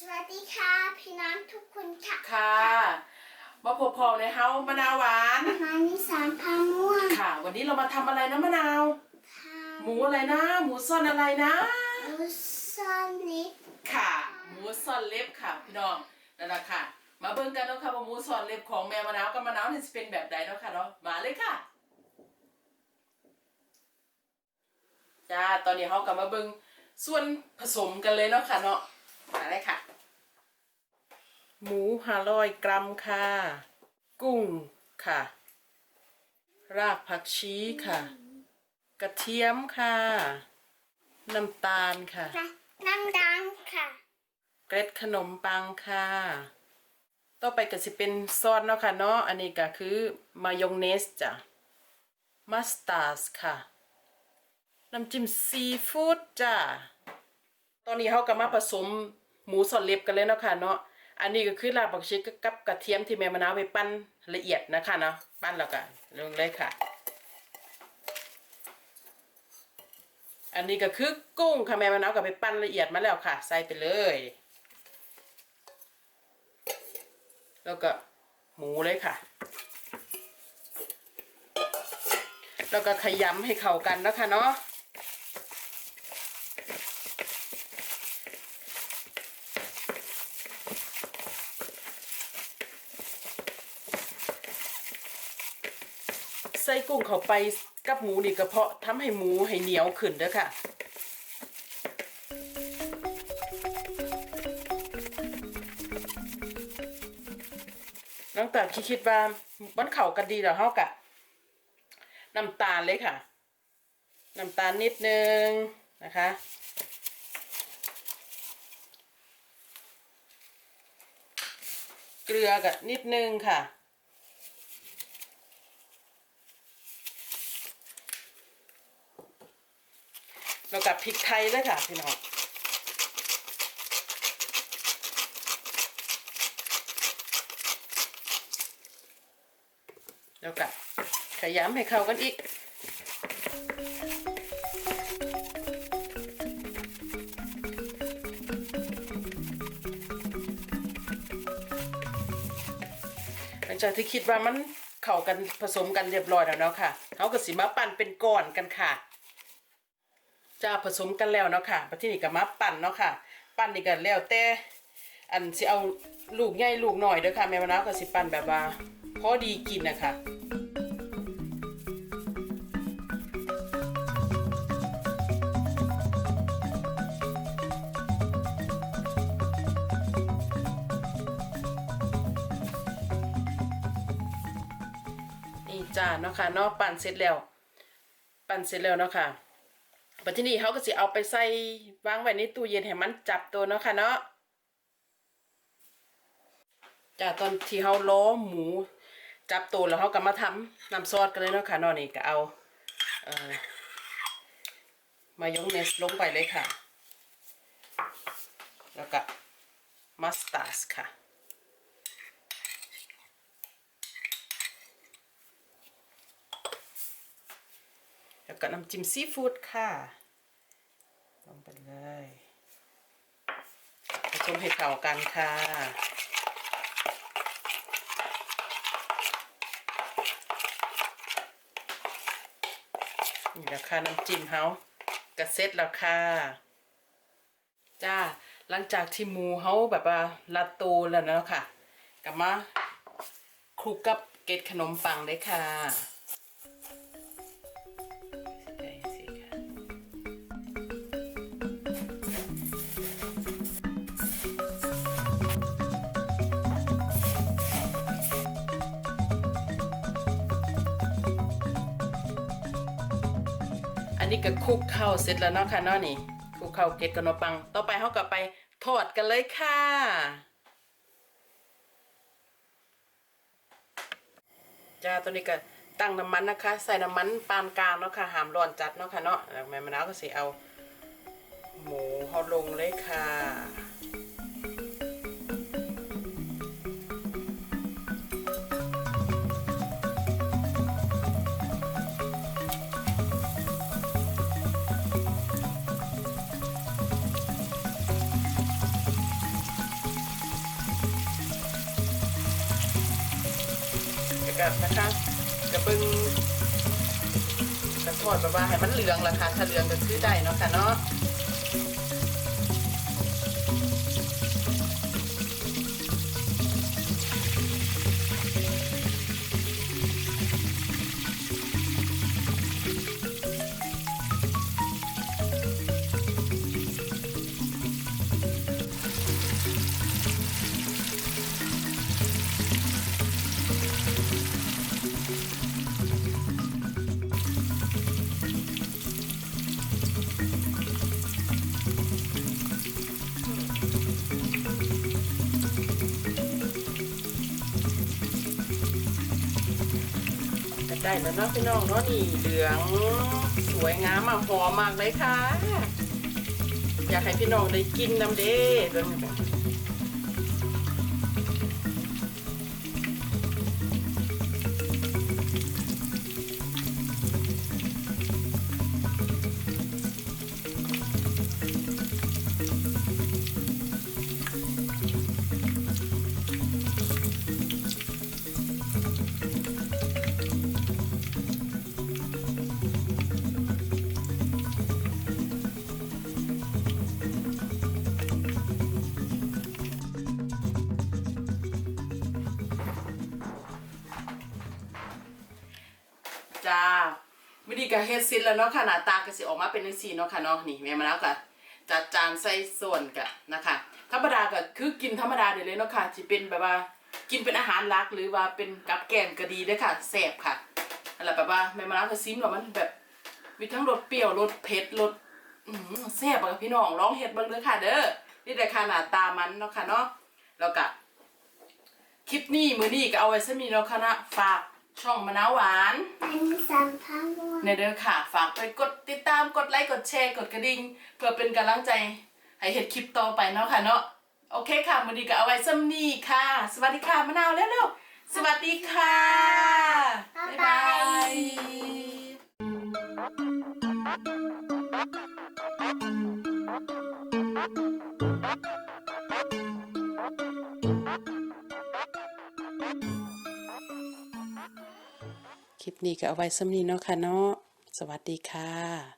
สวัสดีค่ะ พี่น้องทุกคนค่ะค่ะมาพบพอในเฮามะนาวหวานมานิสานพาม่วงค่ะ วันนี้เรามาทำอะไรนะมะนาว ค่ะหมูอะไรนะ หมูซ่อนอะไรนะลูซอนลิปค่ะ หมูซ่อนเล็บค่ะพี่น้องนั่นแหละค่ะ มาเบิ่งกันเนาะค่ะว่าหมูซ่อนเล็บของแม่มะนาวกับมะนาวเนี่ยจะเป็นแบบใดเนาะค่ะเนาะมาเลยค่ะจ้าตอนนี้เขากลับมาเบิ่งส่วนผสมกันเลยเนาะค่ะเนาะ มาเลยค่ะ หมูห้าร้อยกรัมค่ะ กุ้งค่ะ รากผักชีค่ะ กระเทียมค่ะ น้ำตาลค่ะค่ะน้ำดังค่ะ เกล็ดขนมปังค่ะ ต่อไปก็สิเป็นซอสเนาะค่ะเนาะ อันนี้ก็คือมายองเนสจ้ะ มัสตาร์ดค่ะ น้ำจิ้มซีฟู้ดจ้ะ ตอนนี้เขาก็มาผสมหมูสดเล็บกันเลยเนาะค่ะเนาะ อันนี้ก็คือลาบผักชีกับกระเทียมที่แม่มะนาวไปปั้นละเอียดนะคะเนาะ ปั้นแล้วก็ลงเลยค่ะ อันนี้ก็คือกุ้งค่ะแม่มะนาวก็ไปปั้นละเอียดมาแล้วค่ะ ใส่ไปเลย แล้วก็หมูเลยค่ะ แล้วก็ขยำให้เข้ากันนะคะเนาะ ใส่กุ้งเข้าไปกับหมูนี่ก็เพาะทำให้หมูให้เหนียวขึ้นเด้อค่ะหลังจากที่คิดว่ามันเข้ากันดีแล้วเฮากะน้ำตาลเลยค่ะน้ำตาลนิดนึงนะคะเกลือกับนิดนึงค่ะ แล้วกับพริกไทยเลยค่ะพี่น้องแล้วก็ขยำให้เข้ากันอีกหลังจากที่คิดว่ามันเข้ากันผสมกันเรียบร้อยแล้วเนาะค่ะเขาก็สิมาปั่นเป็นก้อนกันค่ะ จะผสมกันแล้วเนาะค่ะปัจจุบันก็มาปั่นเนาะค่ะ ปั่นนี่ก็แล้วแต่อันสิเอาลูกใหญ่ลูกหน่อยเด้อค่ะแม่มะนาวก็สิปั่นแบบว่าพอดีกินนะคะนี่จ้าเนาะค่ะเนาะปั่นเสร็จแล้ว ปั่นเสร็จแล้วเนาะค่ะ ปัจจุบันเขาก็สิเอาไปใส่วางไว้ในตู้เย็นให้มันจับตัวเนาะค่ะเนาะจากตอนที่เขาล้อหมูจับตัวแล้วเขาก็มาทำน้ำซอสกันเลยเนาะค่ะนาะนี่ก็เอาเออมายองเนสลงไปเลยค่ะ แล้วก็มัสตาร์ดค่ะ แล้วก็น้ำจิ้มซีฟู้ดค่ะลงไปเลยผสมให้เข้ากันค่ะนี่แหละค่ะน้ำจิ้มเฮากระเซ็ตแล้วค่ะ จ้า หลังจากที่หมูเฮาแบบว่าลัดโตแล้วเนาะค่ะกลับมาคลุกกับเกล็ดขนมปังเลยค่ะ นนี้ก็คลุกเข้าเสร็จแล้วเนาะค่ะเนาะนี่คลุกเข้าเกล็ดขนมปัง ต่อไปเขาก็ไปทอดกันเลยค่ะ จ้าตัวนี้ก็ตั้งน้ำมันนะคะ ใส่น้ำมันปานกลางเนาะค่ะหามร้อนจัดเนาะค่ะเนาะแม่มะนาวก็สิเอา หมูเขาลงเลยค่ะ กับนะคะกระเบิงกระทอดแบบว่าให้มันเหลืองละค่ะถ้าเหลืองก็คือได้เนาะค่ะเนาะ ได้แล้วเนาะพี่น้องเนาะนี่เหลืองสวยงามมากหอมมากเลยค่ะ อยากให้พี่น้องได้กินน้ำเด้เบิ่ง จ้าวิธีการเฮ็ดซินแล้วเนาะค่ะหน้าตาก็สิออกมาเป็นจังซี่เนาะค่ะเนาะนี่แม่มาแล้วก็จัดจานใส่ส่วนกันนะคะธรรมดาก็คือกินธรรมดาได้เลยเนาะค่ะสิเป็นแบบว่ากินเป็นอาหารหลักหรือว่าเป็นกับแกล้มก็ดีเด้อค่ะแซ่บค่ะอะไรแบบว่าแม่มาแล้วก็ซิมว่ามันแบบมีทั้งรสเปรี้ยวรสเผ็ดรสแซ่บอะพี่น้องลองเฮ็ดบิ่งเด้อค่ะ เด้อนี่แต่ค่ะหน้าตามันเนาะค่ะเนาะแล้วก็คลิปนี้มือนี้ก็เอาไว้ซะมีแล้วค่ะนะฝาก ช่องมะนาวหวานเป็นสันพาม่วงในเด้อค่ะ ฝากไปกดติดตามกดไลค์กดแชร์กดกระดิ่งเพื่อเป็นกำลังใจให้เห็ดคลิปต่อไปเนาะค่ะเนาะโอเคค่ะมือนี้ก็เอาไว้ซ้ำนี้ค่ะ สวัสดีค่ะมะนาวแล้วเร็วๆสวัสดีค่ะ บ๊ายบ๊ายบา ลิปนี้ก็เอาไว้สำนีเนาะค่ะเนาะสวัสดีค่ะ